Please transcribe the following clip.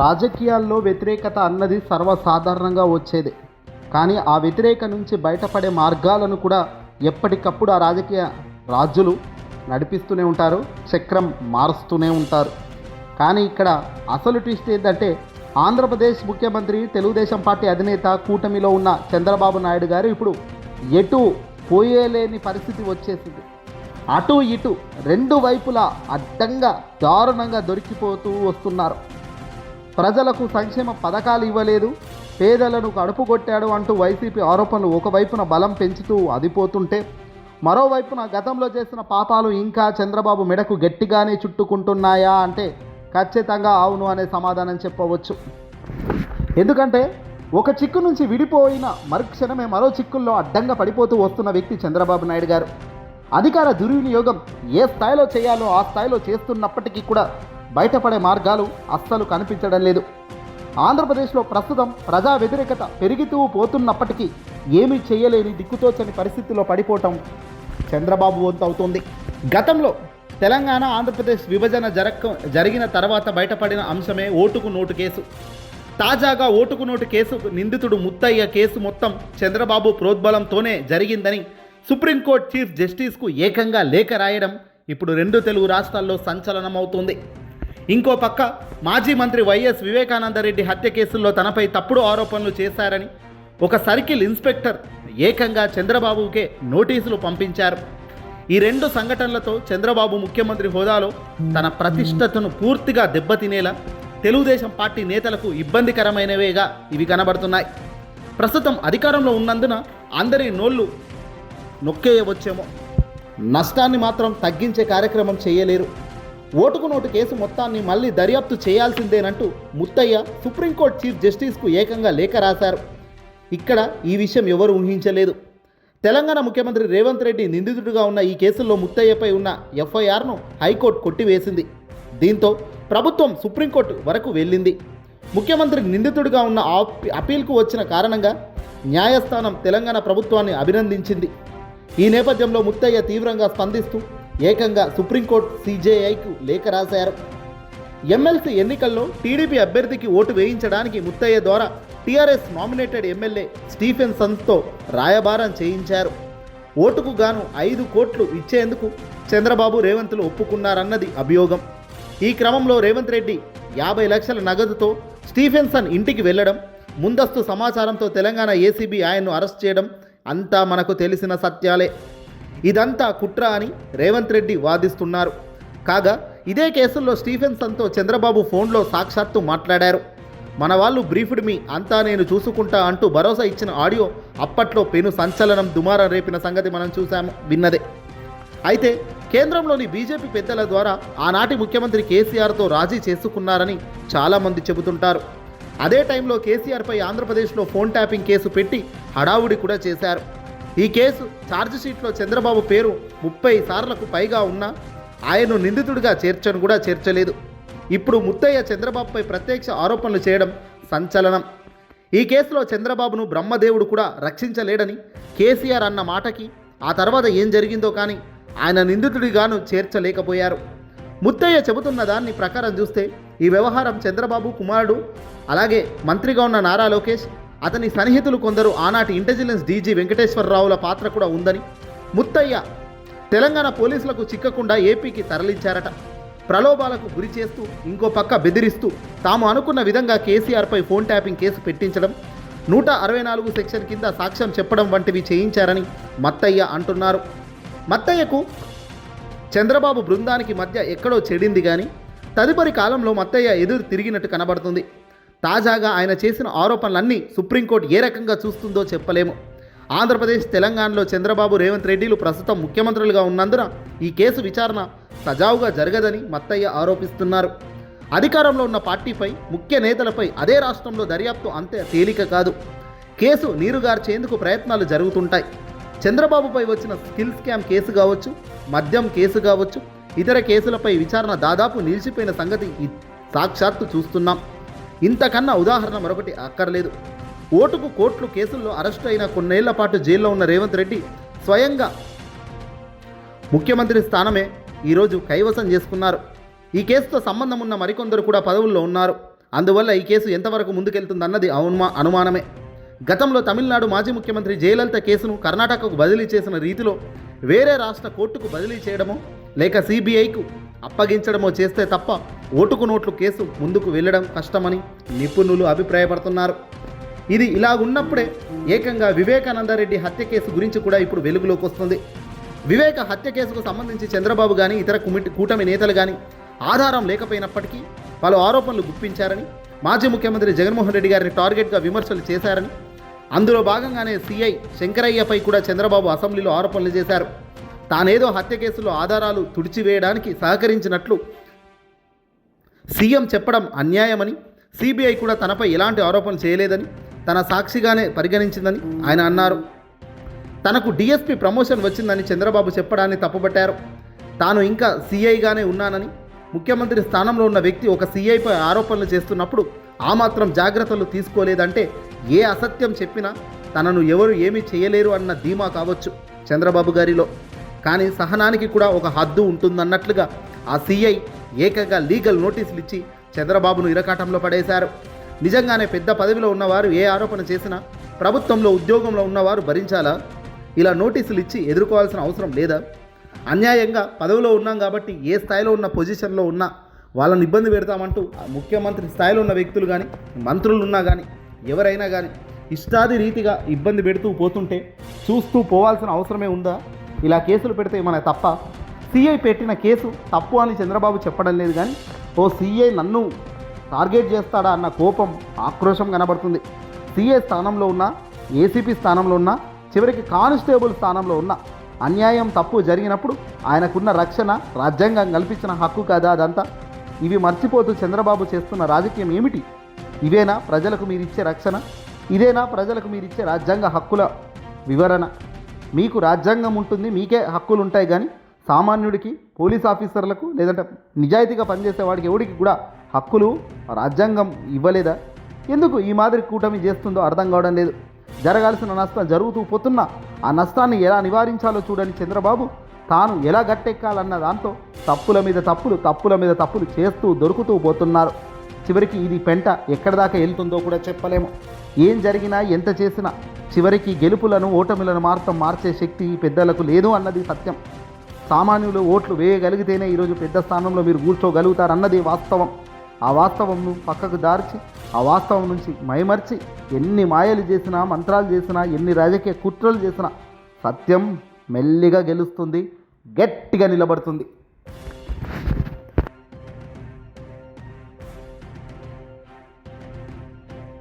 రాజకీయాల్లో వ్యతిరేకత అన్నది సర్వసాధారణంగా వచ్చేది. కానీ ఆ వ్యతిరేక నుంచి బయటపడే మార్గాలను కూడా ఎప్పటికప్పుడు ఆ రాజకీయ రాజులు నడిపిస్తూనే ఉంటారు చక్రం మారుస్తూనే ఉంటారు. కానీ ఇక్కడ అసలు ట్విస్ట్ ఏంటంటే ఆంధ్రప్రదేశ్ ముఖ్యమంత్రి తెలుగుదేశం పార్టీ అధినేత కూటమిలో ఉన్న చంద్రబాబు నాయుడు గారు ఇప్పుడు ఎటు పోయేలేని పరిస్థితి వచ్చేసింది. అటు ఇటు రెండు వైపులా అడ్డంగా దారుణంగా దొరికిపోతూ వస్తున్నారు. ప్రజలకు సంక్షేమ పథకాలు ఇవ్వలేదు. పేదలను కడుపు కొట్టాడు అంటూ వైసీపీ ఆరోపణలు ఒకవైపున బలం పెంచుతూ అదిపోతుంటే మరోవైపున గతంలో చేసిన పాపాలు ఇంకా చంద్రబాబు మెడకు గట్టిగానే చుట్టుకుంటున్నాయా అంటే ఖచ్చితంగా అవును అనే సమాధానం చెప్పవచ్చు. ఎందుకంటే ఒక చిక్కు నుంచి విడిపోయిన మరుక్షణమే మరో చిక్కుల్లో అడ్డంగా పడిపోతూ వస్తున్న వ్యక్తి చంద్రబాబు నాయుడు గారు. అధికార దుర్వినియోగం ఏ స్థాయిలో చేయాలో ఆ స్థాయిలో చేస్తున్నప్పటికీ కూడా బయటపడే మార్గాలు అస్సలు కనిపించడం లేదు. ఆంధ్రప్రదేశ్లో ప్రస్తుతం ప్రజా వ్యతిరేకత పెరుగుతూ పోతున్నప్పటికీ ఏమీ చేయలేని దిక్కుతోచని పరిస్థితిలో పడిపోవటం చంద్రబాబు వంతు అవుతుంది. గతంలో తెలంగాణ ఆంధ్రప్రదేశ్ విభజన జరగ జరిగిన తర్వాత బయటపడిన అంశమే ఓటుకు నోటు కేసు. తాజాగా ఓటుకు నోటు కేసు నిందితుడు ముత్తయ్య కేసు మొత్తం చంద్రబాబు ప్రోద్బలంతోనే జరిగిందని సుప్రీంకోర్టు చీఫ్ జస్టిస్కు ఏకంగా లేఖ రాయడం ఇప్పుడు రెండు తెలుగు రాష్ట్రాల్లో సంచలనమవుతోంది. ఇంకో పక్క మాజీ మంత్రి వైఎస్ వివేకానందరెడ్డి హత్య కేసుల్లో తనపై తప్పుడు ఆరోపణలు చేశారని ఒక సర్కిల్ ఇన్స్పెక్టర్ ఏకంగా చంద్రబాబుకే నోటీసులు పంపించారు. ఈ రెండు సంఘటనలతో చంద్రబాబు ముఖ్యమంత్రి హోదాలో తన ప్రతిష్టతను పూర్తిగా దెబ్బతినేలా తెలుగుదేశం పార్టీ నేతలకు ఇబ్బందికరమైనవేగా ఇవి కనబడుతున్నాయి. ప్రస్తుతం అధికారంలో ఉన్నందున అందరి నోళ్ళు నొక్కేయవచ్చేమో. నష్టాన్ని మాత్రం తగ్గించే కార్యక్రమం చేయలేరు. ఓటుకు నోటు కేసు మొత్తాన్ని మళ్ళీ దర్యాప్తు చేయాల్సిందేనంటూ ముత్తయ్య సుప్రీంకోర్టు చీఫ్ జస్టిస్కు ఏకంగా లేఖ రాశారు. ఇక్కడ ఈ విషయం ఎవరు ఊహించలేదు. తెలంగాణ ముఖ్యమంత్రి రేవంత్ రెడ్డి నిందితుడిగా ఉన్న ఈ కేసుల్లో ముత్తయ్యపై ఉన్న ఎఫ్ఐఆర్ను హైకోర్టు కొట్టివేసింది. దీంతో ప్రభుత్వం సుప్రీంకోర్టు వరకు వెళ్ళింది. ముఖ్యమంత్రి నిందితుడిగా ఉన్న అపీల్కు వచ్చిన కారణంగా న్యాయస్థానం తెలంగాణ ప్రభుత్వాన్ని అభినందించింది. ఈ నేపథ్యంలో ముత్తయ్య తీవ్రంగా స్పందిస్తూ ఏకంగా సుప్రీంకోర్టు సీజేఐకు లేఖ రాశారు. ఎమ్మెల్సీ ఎన్నికల్లో టీడీపీ అభ్యర్థికి ఓటు వేయించడానికి ముత్తయ్య ద్వారా టీఆర్ఎస్ నామినేటెడ్ ఎమ్మెల్యే స్టీఫెన్ సన్స్తో రాయబారం చేయించారు. ఓటుకు గాను ఐదు కోట్లు ఇచ్చేందుకు చంద్రబాబు రేవంత్లు ఒప్పుకున్నారన్నది అభియోగం. ఈ క్రమంలో రేవంత్ రెడ్డి యాభై లక్షల నగదుతో స్టీఫెన్సన్ ఇంటికి వెళ్ళడం ముందస్తు సమాచారంతో తెలంగాణ ఏసీబీ ఆయన్ను అరెస్ట్ చేయడం అంతా మనకు తెలిసిన సత్యాలే. ఇదంతా కుట్ర అని రేవంత్ రెడ్డి వాదిస్తున్నారు. కాగా ఇదే కేసుల్లో స్టీఫెన్సన్తో చంద్రబాబు ఫోన్లో సాక్షాత్తు మాట్లాడారు. మన వాళ్ళు బ్రీఫ్డ్ మీ అంతా నేను చూసుకుంటా అంటూ భరోసా ఇచ్చిన ఆడియో అప్పట్లో పెను సంచలనం దుమారం రేపిన సంగతి మనం చూశాము విన్నదే. అయితే కేంద్రంలోని బీజేపీ పెద్దల ద్వారా ఆనాటి ముఖ్యమంత్రి కేసీఆర్తో రాజీ చేసుకున్నారని చాలామంది చెబుతుంటారు. అదే టైంలో కేసీఆర్పై ఆంధ్రప్రదేశ్లో ఫోన్ ట్యాపింగ్ కేసు పెట్టి హడావుడి కూడా చేశారు. ఈ కేసు ఛార్జ్షీట్లో చంద్రబాబు పేరు ముప్పై సార్లకు పైగా ఉన్నా ఆయన్ను నిందితుడిగా చేర్చను కూడా చేర్చలేదు. ఇప్పుడు ముత్తయ్య చంద్రబాబుపై ప్రత్యక్ష ఆరోపణలు చేయడం సంచలనం. ఈ కేసులో చంద్రబాబును బ్రహ్మదేవుడు కూడా రక్షించలేడని కేసీఆర్ అన్న మాటకి ఆ తర్వాత ఏం జరిగిందో కానీ ఆయన నిందితుడిగాను చేర్చలేకపోయారు. ముత్తయ్య చెబుతున్న దాన్ని ప్రకారం చూస్తే ఈ వ్యవహారం చంద్రబాబు కుమారుడు అలాగే మంత్రిగా ఉన్న నారా లోకేష్ అతని సన్నిహితులు కొందరు ఆనాటి ఇంటెలిజెన్స్ డీజీ వెంకటేశ్వరరావుల పాత్ర కూడా ఉందని ముత్తయ్య తెలంగాణ పోలీసులకు చిక్కకుండా ఏపీకి తరలించారట. ప్రలోభాలకు గురి చేస్తూ ఇంకో పక్క బెదిరిస్తూ తాము అనుకున్న విధంగా కేసీఆర్పై ఫోన్ ట్యాపింగ్ కేసు పెట్టించడం నూట అరవై నాలుగు సెక్షన్ కింద సాక్ష్యం చెప్పడం వంటివి చేయించారని మత్తయ్య అంటున్నారు. మత్తయ్యకు చంద్రబాబు బృందానికి మధ్య ఎక్కడో చెడింది కానీ తదుపరి కాలంలో మత్తయ్య ఎదురు తిరిగినట్టు కనబడుతుంది. తాజాగా ఆయన చేసిన ఆరోపణలన్నీ సుప్రీంకోర్టు ఏ రకంగా చూస్తుందో చెప్పలేము. ఆంధ్రప్రదేశ్ తెలంగాణలో చంద్రబాబు రేవంత్ రెడ్డిలు ప్రస్తుతం ముఖ్యమంత్రులుగా ఉన్నందున ఈ కేసు విచారణ సజావుగా జరగదని మత్తయ్య ఆరోపిస్తున్నారు. అధికారంలో ఉన్న పార్టీపై ముఖ్య నేతలపై అదే రాష్ట్రంలో దర్యాప్తు అంతే తేలిక కాదు. కేసు నీరుగార్చేందుకు ప్రయత్నాలు జరుగుతుంటాయి. చంద్రబాబుపై వచ్చిన స్కిల్ స్కామ్ కేసు కావచ్చు మద్యం కేసు కావచ్చు ఇతర కేసులపై విచారణ దాదాపు నిలిచిపోయిన సంగతి సాక్షాత్తు చూస్తున్నాం. ఇంతకన్నా ఉదాహరణ మరొకటి అక్కర్లేదు. ఓటుకు కోట్లు కేసుల్లో అరెస్టు అయిన కొన్నేళ్ళ పాటు జైల్లో ఉన్న రేవంత్ రెడ్డి స్వయంగా ముఖ్యమంత్రి స్థానమే ఈరోజు కైవసం చేసుకున్నారు. ఈ కేసుతో సంబంధం ఉన్న మరికొందరు కూడా పదవుల్లో ఉన్నారు. అందువల్ల ఈ కేసు ఎంతవరకు ముందుకెళ్తుందన్నది అవునుమా అనుమానమే. గతంలో తమిళనాడు మాజీ ముఖ్యమంత్రి జయలలిత కేసును కర్ణాటకకు బదిలీ చేసిన రీతిలో వేరే రాష్ట్ర కోర్టుకు బదిలీ చేయడమో లేక సిబిఐకు అప్పగించడమో చేస్తే తప్ప ఓటుకు నోట్లు కేసు ముందుకు వెళ్ళడం కష్టమని నిపుణులు అభిప్రాయపడుతున్నారు. ఇది ఇలా ఉన్నప్పుడే ఏకంగా వివేకానందరెడ్డి హత్య కేసు గురించి కూడా ఇప్పుడు వెలుగులోకి వస్తుంది. వివేక హత్య కేసుకు సంబంధించి చంద్రబాబు కానీ ఇతర కుమిటి కూటమి నేతలు కానీ ఆధారం లేకపోయినప్పటికీ పలు ఆరోపణలు గుప్పించారని మాజీ ముఖ్యమంత్రి జగన్మోహన్ రెడ్డి గారిని టార్గెట్గా విమర్శలు చేశారని అందులో భాగంగానే సీఐ శంకరయ్యపై కూడా చంద్రబాబు అసెంబ్లీలో ఆరోపణలు చేశారు. తానేదో హత్య కేసులో ఆధారాలు తుడిచివేయడానికి సహకరించినట్లు సీఎం చెప్పడం అన్యాయమని సిబిఐ కూడా తనపై ఎలాంటి ఆరోపణలు చేయలేదని తన సాక్షిగానే పరిగణించిందని ఆయన అన్నారు. తనకు డీఎస్పీ ప్రమోషన్ వచ్చిందని చంద్రబాబు చెప్పడాన్ని తప్పుపట్టారు. తాను ఇంకా సీఐగానే ఉన్నానని ముఖ్యమంత్రి స్థానంలో ఉన్న వ్యక్తి ఒక సీఐపై ఆరోపణలు చేస్తున్నప్పుడు ఆ మాత్రం జాగ్రత్తలు తీసుకోలేదంటే ఏ అసత్యం చెప్పినా తనను ఎవరు ఏమీ చేయలేరు అన్న ధీమా కావచ్చు చంద్రబాబు గారిలో. కానీ సహనానికి కూడా ఒక హద్దు ఉంటుందన్నట్లుగా ఆ సీఐ ఏకంగా లీగల్ నోటీసులు ఇచ్చి చంద్రబాబును ఇరకాటంలో పడేశారు. నిజంగానే పెద్ద పదవిలో ఉన్నవారు ఏ ఆరోపణ చేసినా ప్రభుత్వంలో ఉద్యోగంలో ఉన్నవారు భరించాలా? ఇలా నోటీసులు ఇచ్చి ఎదుర్కోవాల్సిన అవసరం లేదా? అన్యాయంగా పదవిలో ఉన్నాం కాబట్టి ఏ స్థాయిలో ఉన్న పొజిషన్లో ఉన్నా వాళ్ళని ఇబ్బంది పెడతామంటూ ముఖ్యమంత్రి స్థాయిలో ఉన్న వ్యక్తులు కానీ మంత్రులు ఉన్నా కానీ ఎవరైనా కానీ ఇష్టాది రీతిగా ఇబ్బంది పెడుతూ పోతుంటే చూస్తూ పోవాల్సిన అవసరమే ఉందా? ఇలా కేసులు పెడితే మన తప్ప? సిఐ పెట్టిన కేసు తప్పు అని చంద్రబాబు చెప్పడం లేదు కానీ ఓ సిఐ నన్ను టార్గెట్ చేస్తాడా అన్న కోపం ఆక్రోశం కనబడుతుంది. సిఐ స్థానంలో ఉన్న ఏసీపీ స్థానంలో ఉన్న చివరికి కానిస్టేబుల్ స్థానంలో ఉన్న అన్యాయం తప్పు జరిగినప్పుడు ఆయనకున్న రక్షణ రాజ్యాంగం కల్పించిన హక్కు కదా అదంతా. ఇవి మర్చిపోతూ చంద్రబాబు చేస్తున్న రాజకీయం ఏమిటి? ఇవేనా ప్రజలకు మీరిచ్చే రక్షణ? ఇదేనా ప్రజలకు మీరిచ్చే రాజ్యాంగ హక్కుల వివరణ? మీకు రాజ్యాంగం ఉంటుంది మీకే హక్కులు ఉంటాయి కానీ సామాన్యుడికి పోలీస్ ఆఫీసర్లకు లేదంటే నిజాయితీగా పనిచేసే వాడికి ఎవడికి కూడా హక్కులు రాజ్యాంగం ఇవ్వలేదా? ఎందుకు ఈ మాదిరి కూటమి చేస్తుందో అర్థం కావడం లేదు. జరగాల్సిన నష్టం జరుగుతూ పోతున్నా ఆ నష్టాన్ని ఎలా నివారించాలో చూడని చంద్రబాబు. తాను ఎలా గట్టెక్కాలన్న దాంతో తప్పుల మీద తప్పులు తప్పుల మీద తప్పులు చేస్తూ దొరుకుతూ పోతున్నారు. చివరికి ఇది పెంట ఎక్కడి దాకా వెళ్తుందో కూడా చెప్పలేము. ఏం జరిగినా ఎంత చేసినా చివరికి గెలుపులను ఓటమిలను మాత్రం మార్చే శక్తి పెద్దలకు లేదు అన్నది సత్యం. సామాన్యులు ఓట్లు వేయగలిగితేనే ఈరోజు పెద్ద స్థానంలో మీరు కూర్చోగలుగుతారన్నది వాస్తవం. ఆ వాస్తవంను పక్కకు దార్చి ఆ వాస్తవం నుంచి మైమర్చి ఎన్ని మాయలు చేసినా మంత్రాలు చేసినా ఎన్ని రాజకీయ కుట్రలు చేసినా సత్యం మెల్లిగా గెలుస్తుంది గట్టిగా నిలబడుతుంది.